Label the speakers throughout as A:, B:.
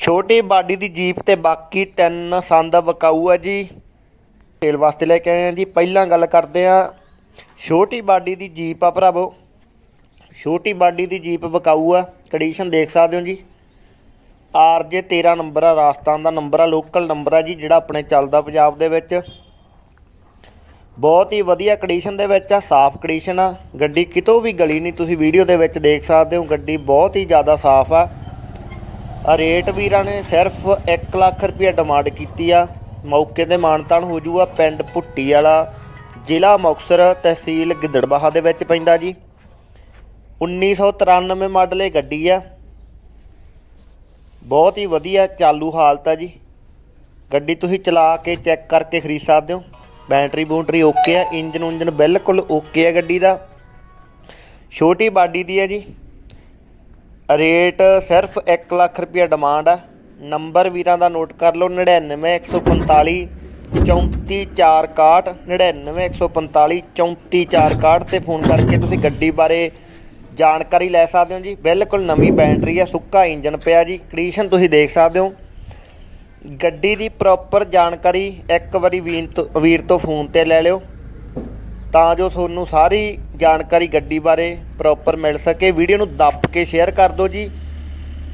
A: ਛੋਟੀ ਬਾਡੀ ਦੀ ਜੀਪ ਤੇ ਬਾਕੀ ਤਿੰਨ ਸੰਦ ਵਿਕਾਊ ਆ ਜੀ। ਸੇਲ ਵਾਸਤੇ ਲੈ ਕੇ ਆਏ ਆ ਜੀ। ਪਹਿਲਾਂ ਗੱਲ ਕਰਦੇ ਆ ਛੋਟੀ ਬਾਡੀ ਦੀ ਜੀਪ ਆ ਭਰਾਵੋ। ਛੋਟੀ ਬਾਡੀ ਦੀ ਜੀਪ ਵਿਕਾਊ ਆ। ਕੰਡੀਸ਼ਨ ਦੇਖ ਸਕਦੇ ਹੋ ਜੀ। ਆਰਜੇ 13 ਨੰਬਰ ਆ, ਰਾਜਸਥਾਨ ਦਾ ਨੰਬਰ ਆ, ਲੋਕਲ ਨੰਬਰ ਆ ਜੀ, ਜਿਹੜਾ ਆਪਣੇ ਚੱਲਦਾ ਪੰਜਾਬ ਦੇ ਵਿੱਚ। ਬਹੁਤ ਹੀ ਵਧੀਆ ਕੰਡੀਸ਼ਨ ਦੇ ਵਿੱਚ ਆ, ਸਾਫ਼ ਕੰਡੀਸ਼ਨ ਆ। ਗੱਡੀ ਕਿਤੋਂ ਵੀ ਗਲੀ ਨਹੀਂ, ਤੁਸੀਂ ਵੀਡੀਓ ਦੇ ਵਿੱਚ ਦੇਖ ਸਕਦੇ ਹੋ। ਗੱਡੀ ਬਹੁਤ ਹੀ ਜ਼ਿਆਦਾ ਸਾਫ਼ ਆ। ਰੇਟ ਵੀਰਾਂ ਨੇ ਸਿਰਫ 1 ਲੱਖ ਰੁਪਏ ਡਿਮਾਂਡ ਕੀਤੀ ਆ। ਮੌਕੇ ਤੇ ਮਾਨਤਾਨ ਹੋ ਜੂਗਾ ਪਿੰਡ ਭੁੱਟੀ ਵਾਲਾ, ਜ਼ਿਲ੍ਹਾ ਮੁਕਤਸਰ ਤਹਿਸੀਲ ਗਿੱਦੜਬਾਹਾ ਦੇ ਵਿੱਚ ਪੈਂਦਾ ਜੀ। 1993 ਮਾਡਲ ਇਹ ਗੱਡੀ ਆ। ਬਹੁਤ ਹੀ ਵਧੀਆ ਚਾਲੂ ਹਾਲਤ ਆ ਜੀ। ਗੱਡੀ ਤੁਸੀਂ ਚਲਾ ਕੇ ਚੈੱਕ ਕਰਕੇ ਖਰੀਦ ਸਕਦੇ ਹੋ। ਬੈਟਰੀ ਬੂਟਰੀ ਓਕੇ ਆ, ਇੰਜਨ ਉਂਜਨ ਬਿਲਕੁਲ ਓਕੇ ਆ ਗੱਡੀ ਦਾ। ਛੋਟੀ ਬਾਡੀ ਦੀ ਹੈ ਜੀ। ਰੇਟ ਸਿਰਫ 1 ਲੱਖ ਰੁਪਏ ਡਿਮਾਂਡ ਆ। ਨੰਬਰ ਵੀਰਾਂ ਦਾ ਨੋਟ ਕਰ ਲਓ 99145 34461 99145 34461 ਤੇ ਫੋਨ ਕਰਕੇ ਤੁਸੀਂ ਗੱਡੀ ਬਾਰੇ ਜਾਣਕਾਰੀ ਲੈ ਸਕਦੇ ਹੋ ਜੀ। ਬਿਲਕੁਲ ਨਵੀਂ ਬੈਟਰੀ ਆ, ਸੁੱਕਾ ਇੰਜਨ ਪਿਆ ਜੀ। ਕੰਡੀਸ਼ਨ ਤੁਸੀਂ ਦੇਖ ਸਕਦੇ ਹੋ। ਗੱਡੀ ਦੀ ਪ੍ਰੋਪਰ ਜਾਣਕਾਰੀ ਇੱਕ ਵਾਰੀ ਵੀਰ ਤੋਂ ਵੀਰ ਤੋਂ ਫੋਨ ਤੇ ਲੈ ਲਿਓ। ਤਾਂ ਜੋ ਤੁਹਾਨੂੰ ਸਾਰੀ ਜਾਣਕਾਰੀ ਗੱਡੀ ਬਾਰੇ ਪ੍ਰੋਪਰ ਮਿਲ ਸਕੇ। ਵੀਡੀਓ ਨੂੰ ਦੱਬ ਕੇ ਸ਼ੇਅਰ ਕਰ ਦਿਓ ਜੀ।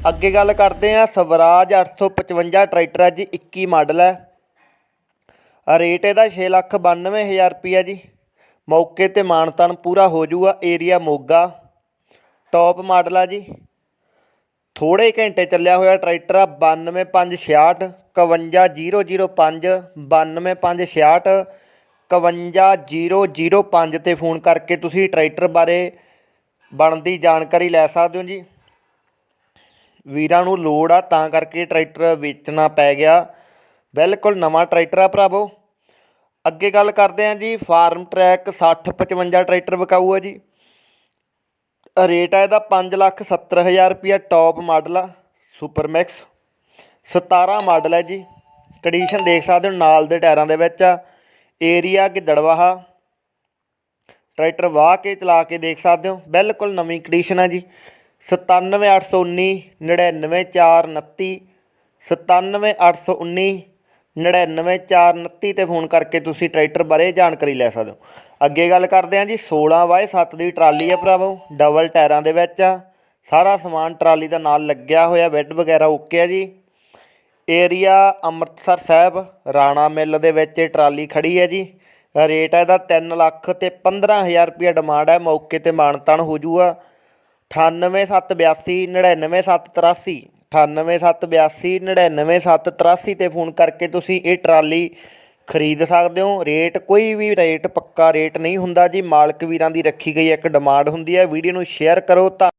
A: ਅੱਗੇ ਗੱਲ ਕਰਦੇ ਆ ਸਵਰਾਜ 855 ਟਰੈਕਟਰ ਹੈ ਜੀ 21 ਮਾਡਲ ਹੈ। ਰੇਟ ਇਹਦਾ 692000 ਰੁਪਿਆ ਜੀ। ਮੌਕੇ ਤੇ ਮਾਨਤਨ ਪੂਰਾ ਹੋ ਜਾਊਗਾ। ਏਰੀਆ ਮੋਗਾ ਟੌਪ ਮਾਡਲ ਆ ਜੀ। ਥੋੜੇ ਘੰਟੇ ਚੱਲਿਆ ਹੋਇਆ ਟਰੈਕਟਰ ਆ 92566 51005 92566 51005 ਤੇ ਫੋਨ ਕਰਕੇ ਤੁਸੀਂ ਟਰੈਕਟਰ ਬਾਰੇ ਬਣਦੀ ਜਾਣਕਾਰੀ ਲੈ ਸਕਦੇ ਹੋ ਜੀ ਵੀਰਾਂ ਨੂੰ ਲੋੜ ਆ ਤਾਂ ਕਰਕੇ ਟਰੈਕਟਰ ਵੇਚਣਾ ਪੈ ਗਿਆ ਬਿਲਕੁਲ ਨਵਾਂ ਟਰੈਕਟਰ ਆ ਭਰਾਵੋ ਅੱਗੇ ਗੱਲ ਕਰਦੇ ਹਾਂ ਜੀ ਫਾਰਮ ਟਰੈਕ 60 55 ਟਰੈਕਟਰ ਵਿਕਾਊ ਆ ਜੀ ਰੇਟ ਆ ਇਹਦਾ 5 ਲੱਖ 70 ਹਜ਼ਾਰ ਰੁਪਿਆ ਟੌਪ ਮਾਡਲ ਆ ਸੁਪਰ ਮੈਕਸ 17 ਮਾਡਲ ਹੈ ਜੀ ਕੰਡੀਸ਼ਨ ਦੇਖ ਸਕਦੇ ਹੋ ਨਾਲ ਦੇ ਟਾਇਰਾਂ ਦੇ ਵਿੱਚ ਆ ਏਰੀਆ ਗਿੱਦੜਵਾਹਾ ਟਰੈਕਟਰ ਵਾਹ ਕੇ ਚਲਾ ਕੇ ਦੇਖ ਸਕਦੇ ਹੋ। ਬਿਲਕੁਲ ਨਵੀਂ ਕੰਡੀਸ਼ਨ ਹੈ ਜੀ। 97819 99429 97819 99429 ਤੇ ਫੋਨ ਕਰਕੇ ਤੁਸੀਂ ਟਰੈਕਟਰ ਬਾਰੇ ਜਾਣਕਾਰੀ ਲੈ ਸਕਦੇ ਹੋ। ਅੱਗੇ ਗੱਲ ਕਰਦੇ ਹਾਂ ਜੀ 16 ਬਾਏ 7 ਦੀ ਟਰਾਲੀ ਹੈ ਭਰਾਵੋ। ਡਬਲ ਟਾਇਰਾਂ ਦੇ ਵਿੱਚ ਆ। ਸਾਰਾ ਸਮਾਨ ਟਰਾਲੀ ਦਾ ਨਾਲ ਲੱਗਿਆ ਹੋਇਆ, ਬੈੱਡ ਵਗੈਰਾ ਓਕੇ ਆ ਜੀ। ਏਰੀਆ ਅੰਮ੍ਰਿਤਸਰ ਸਾਹਿਬ, ਰਾਣਾ ਮਿੱਲ ਦੇ ਵਿੱਚ ਇਹ ਟਰਾਲੀ ਖੜੀ ਹੈ ਜੀ। ਰੇਟ ਹੈ ਇਹਦਾ 3 ਲੱਖ ਤੇ 15000 ਰੁਪਏ ਡਿਮਾਂਡ ਹੈ। ਮੌਕੇ ਤੇ ਮਾਨਤਨ ਹੋ ਜੂਗਾ। 98782 99783 98782 99783 ਤੇ ਫੋਨ ਕਰਕੇ ਤੁਸੀਂ ਇਹ ਟਰਾਲੀ ਖਰੀਦ ਸਕਦੇ ਹੋ। ਰੇਟ, ਕੋਈ ਵੀ ਰੇਟ, ਪੱਕਾ ਰੇਟ ਨਹੀਂ ਹੁੰਦਾ ਜੀ। ਮਾਲਕ ਵੀਰਾਂ ਦੀ ਰੱਖੀ ਗਈ ਇੱਕ ਡਿਮਾਂਡ ਹੁੰਦੀ ਹੈ। ਵੀਡੀਓ ਨੂੰ ਸ਼ੇਅਰ ਕਰੋ। ਤਾਂ